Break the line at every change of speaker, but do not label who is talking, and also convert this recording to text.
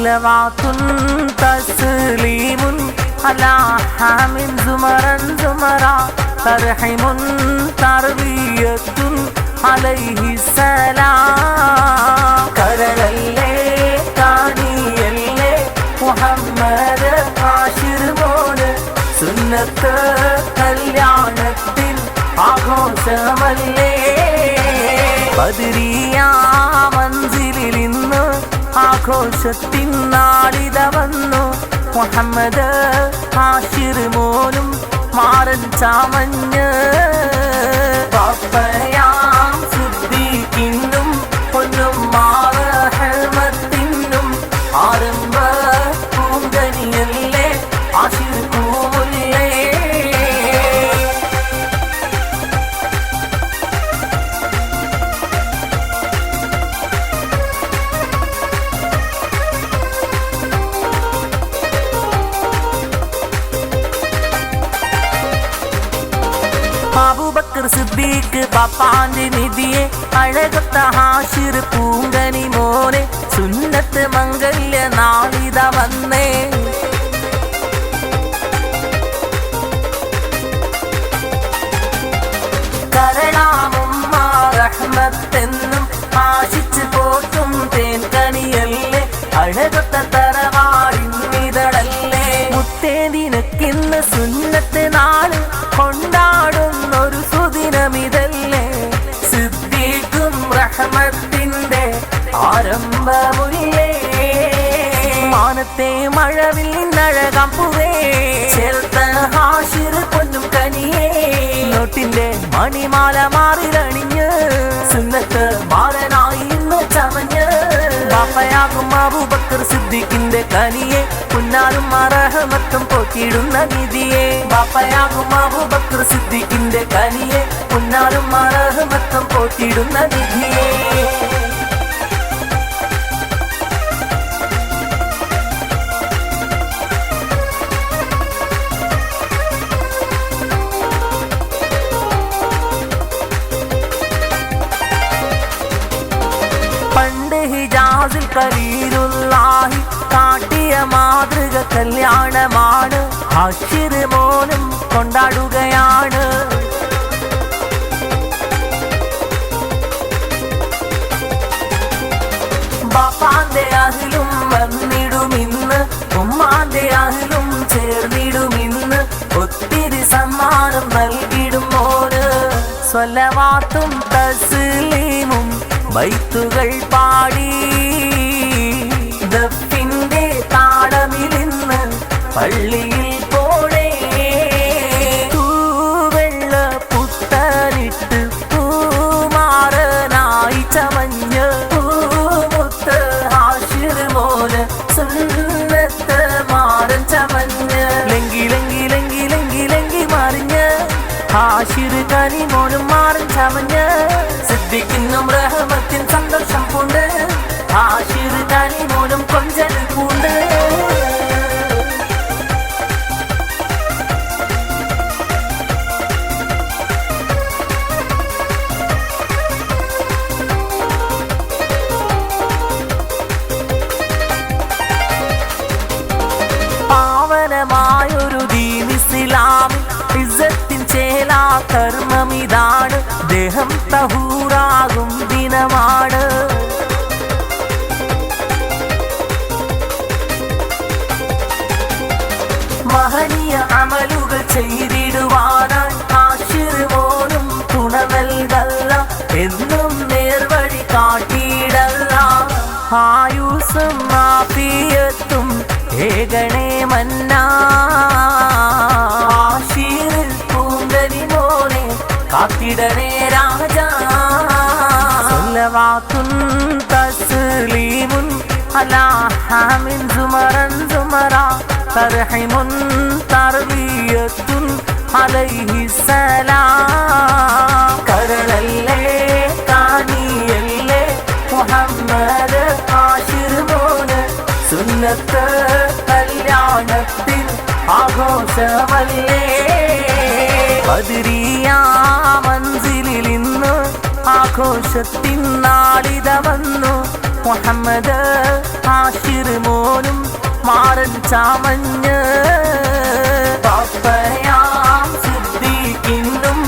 صلوات تسليم على حام زمرا زمرا ترحم تربية عليه السلام കരളല്ലേ കാണിയല്ലേ മുഹമ്മദ് ആഷിർ മോന് സുന്നത്ത് കല്യാണത്തിൻ ആഘോഷമല്ലേ ബദരിയ മൻസിലിൽ ഇന്ന് ആഘോഷത്തിൻ നാളിത വന്നു മുഹമ്മദ് ആശിർ മോനും മാറൻ ചാമഞ്ഞ്. അബൂബക്കർ പപ്പാന്റെ നിധിയെ അഴകത്ത ഹാഷിർ പൂങ്കനി മോനെ സുന്നത്ത് മംഗല്യ നാളിത വന്നേ. കരളാമുമ്മ ആശിച്ച് പോറ്റും തേൻ കനിയല്ലേ അഴകത്ത തറവാടിന്നിതളല്ലേ മുത്തേതിനക്കിന്ന് റഹ്മത്തിന്റെ ആരംഭമുല്ലേ മാനത്തെ മഴവിൽ നിന്നഴകാം പൂവേ. ചേർത്ത ഹാഷിർ പൊന്നും കനിയേ. നോട്ടിന്റെ മണിമാല മാറിലണിഞ്ഞ്. സുന്നത്ത് മാറനായി ഇന്ന് ചമഞ്ഞ്. പാപ്പയാകും അബൂബക്കർ സിദ്ദിഖിന്റെ കനിയെ. പുന്നാലും അറഹമത്തും പോറ്റിയിടുന്ന നിധിയെ. പാപ്പയാകും അബൂബക്കർ സിദ്ദിഖിന്റെ കനിയെ. പുന്നാലും മറഹമത്തും പോറ്റിയിടുന്ന നിധിയെ പണ്ട് ഹിജാസിൽ കലീലുള്ളാഹി കാട്ടിയ മാതൃക കല്യാണമാണ്. അഷിർ മോനും കൊണ്ടാടുകയാണ്. സ്വലവാത്തും തസ്ലീമും ബൈത്തുകൾ പാടി. ദഫിന്റെ താടമിരുന്ന് പള്ളിയിൽ പോണേ. തൂവെള്ള പുത്തനിട്ട് പൂമാറനായി ചമഞ്ഞ് പൂമുത്ത് ആശിർ മോന് സുന്നത്ത് മാറൻ ചമഞ്ഞ് കനി മോനും മാറും ചമഞ്ഞ്. സിദ്ധിക്കുന്നു റഹമത്തിൻ സന്തോഷം പൂണ്ട്. ആ ചിറുകാലി മോനും കൊഞ്ചൽ പൂണ്ട്. ദേഹം തഹൂറാകും ദിനമാണ്. മഹനീയ അമലുകൾ ചെയ്തിടുവാനായി ആശീർവോടും തുണ നൽകല്ല എന്നും നേർവഴി കാട്ടിയിടല്ല. ആയുസും മാപ്പിയത്തും ഏകണേ മന്നാ. ആശീറിൽ പൂങ്കരി മോനെ കാത്തിടണേ صلوات تسليم على حام زمرا زمرا ترحم تربية عليه السلام കരളല്ലേ കാണിയല്ലേ മുഹമ്മദ് ആഷിർ മോന് സുന്നത്ത് കല്യാണത്തിൽ ആഘോഷമല്ലേ ബദരിയ മൻസിലിൽ ഇന്ന് ആഘോഷത്തിൻ നാളിത വന്നു മുഹമ്മദ് ആഷിർ മോനും മാറൻ ചാമഞ്ഞ്. പപ്പയാം സിദ്ദീഖിന്നും